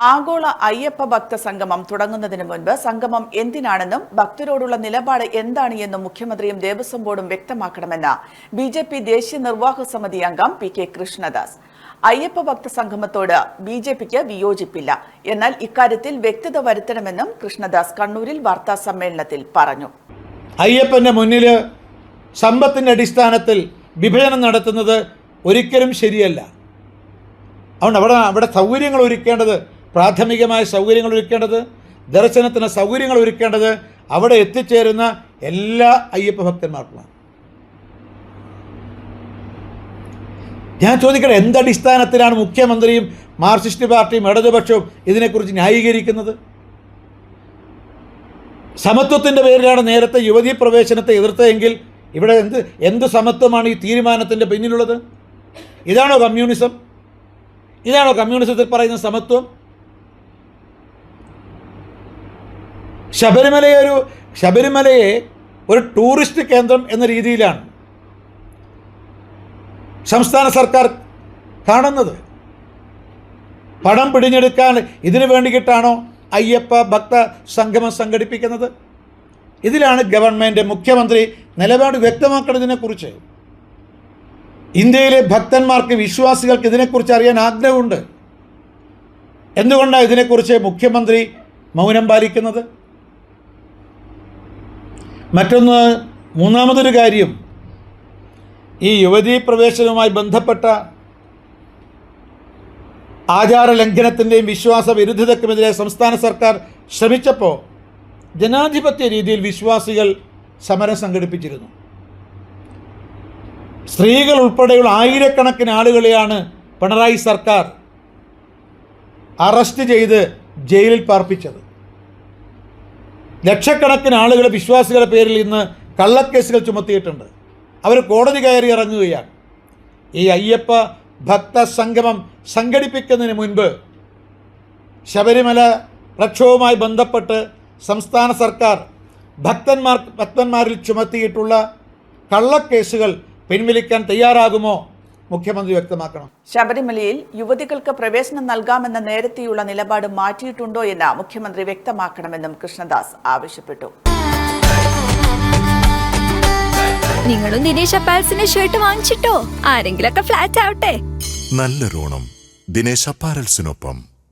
ആഗോള അയ്യപ്പ ഭക്ത സംഗമം തുടങ്ങുന്നതിന് മുൻപ് സംഗമം എന്തിനാണെന്നും ഭക്തരോടുള്ള നിലപാട് എന്താണ് എന്നും മുഖ്യമന്ത്രിയും ദേവസ്വം ബോർഡും വ്യക്തമാക്കണമെന്ന് ബി ജെ പി ദേശീയ നിർവാഹക സമിതി അംഗം പി കെ കൃഷ്ണദാസ്. അയ്യപ്പ ഭക്ത സംഗമത്തോട് ബി ജെ പിക്ക് വിയോജിപ്പില്ല. എന്നാൽ ഇക്കാര്യത്തിൽ വ്യക്തത വരുത്തണമെന്നും കൃഷ്ണദാസ് കണ്ണൂരിൽ വാർത്താ സമ്മേളനത്തിൽ പറഞ്ഞു. അയ്യപ്പന്റെ മുന്നിൽ സമ്പത്തിന്റെ അടിസ്ഥാനത്തിൽ വിഭജനം നടത്തുന്നത് ഒരിക്കലും ശരിയല്ല. അതുകൊണ്ട് അവിടെ അവിടെ സൗകര്യങ്ങൾ ഒരുക്കേണ്ടത് പ്രാഥമികമായ സൗകര്യങ്ങൾ ഒരുക്കേണ്ടത് ദർശനത്തിന് സൗകര്യങ്ങൾ ഒരുക്കേണ്ടത് അവിടെ എത്തിച്ചേരുന്ന എല്ലാ അയ്യപ്പ ഭക്തന്മാർക്കുമാണ്. ഞാൻ ചോദിക്കട്ടെ എന്തടിസ്ഥാനത്തിലാണ് മുഖ്യമന്ത്രിയും മാർക്സിസ്റ്റ് പാർട്ടിയും ഇടതുപക്ഷവും ഇതിനെക്കുറിച്ച് ന്യായീകരിക്കുന്നത്? സമത്വത്തിന്റെ പേരിലാണ് നേരത്തെ യുവതീ പ്രവേശനത്തെ എതിർത്തതെങ്കിൽ ഇവിടെ എന്ത് എന്ത് സമത്വമാണ് ഈ തീരുമാനത്തിന്റെ പിന്നിലുള്ളത്? ഇതാണോ കമ്മ്യൂണിസം? ഇതാണോ കമ്മ്യൂണിസത്തിൽ പറയുന്ന സമത്വം? ശബരിമലയെ ഒരു ശബരിമലയെ ഒരു ടൂറിസ്റ്റ് കേന്ദ്രം എന്ന രീതിയിലാണ് സംസ്ഥാന സർക്കാർ കാണുന്നത്. പണം പിടിഞ്ഞെടുക്കാൻ ഇതിനു വേണ്ടിയിട്ടാണോ അയ്യപ്പ ഭക്ത സംഗമം സംഘടിപ്പിക്കുന്നത്? ഇതിലാണ് ഗവൺമെന്റ് മുഖ്യമന്ത്രി നിലപാട് വ്യക്തമാക്കുന്നതിനെക്കുറിച്ച്. ഇന്ത്യയിലെ ഭക്തന്മാർക്ക് വിശ്വാസികൾക്ക് ഇതിനെക്കുറിച്ച് അറിയാൻ ആഗ്രഹമുണ്ട്. എന്തുകൊണ്ടാണ് ഇതിനെക്കുറിച്ച് മുഖ്യമന്ത്രി മൗനം പാലിക്കുന്നത്? മറ്റൊന്ന് മൂന്നാമതൊരു കാര്യം. ഈ യുവതീ പ്രവേശനവുമായി ബന്ധപ്പെട്ട ആചാര ലംഘനത്തിന്റെയും വിശ്വാസ വിരുദ്ധതയ്ക്കുമെതിരെ സംസ്ഥാന സർക്കാർ ശ്രമിച്ചപ്പോൾ ജനാധിപത്യ രീതിയിൽ വിശ്വാസികൾ സമരം സംഘടിപ്പിച്ചിരുന്നു. സ്ത്രീകൾ ഉൾപ്പെടെയുള്ള ആയിരക്കണക്കിന് ആളുകളെയാണ് പിണറായി സർക്കാർ അറസ്റ്റ് ചെയ്ത് ജയിലിൽ പാർപ്പിച്ചത്. ലക്ഷക്കണക്കിന് ആളുകൾ വിശ്വാസികളുടെ പേരിൽ ഇന്ന് കള്ളക്കേസുകൾ ചുമത്തിയിട്ടുണ്ട്. അവർ കോടതി കയറി ഇറങ്ങുകയാണ്. ഈ അയ്യപ്പ ഭക്ത സംഗമം സംഘടിപ്പിക്കുന്നതിന് മുൻപ് ശബരിമല പ്രക്ഷോഭവുമായി ബന്ധപ്പെട്ട് സംസ്ഥാന സർക്കാർ ഭക്തന്മാർ ഭക്തന്മാരിൽ ചുമത്തിയിട്ടുള്ള കള്ളക്കേസുകൾ പിൻവലിക്കാൻ തയ്യാറാകുമോ മുഖ്യമന്ത്രി വ്യക്തമാക്കണം. ശബരിമലയിൽ യുവതികൾക്ക് പ്രവേശനം നൽകാമെന്ന നേരത്തെയുള്ള നിലപാട് മാറ്റിയിട്ടുണ്ടോ എന്ന് മുഖ്യമന്ത്രി വ്യക്തമാക്കണമെന്നും കൃഷ്ണദാസ് ആവശ്യപ്പെട്ടു. നിങ്ങളും ദിനേശ് അപ്പാൽസിന്റെ ഷർട്ട് വാങ്ങിച്ചിട്ടോ? ആരെങ്കിലൊക്കെ ഫ്ലാറ്റ് ആവട്ടെ. നല്ല നല്ലൊരോണം ദിനേശ് അപ്പാരൽസിനൊപ്പം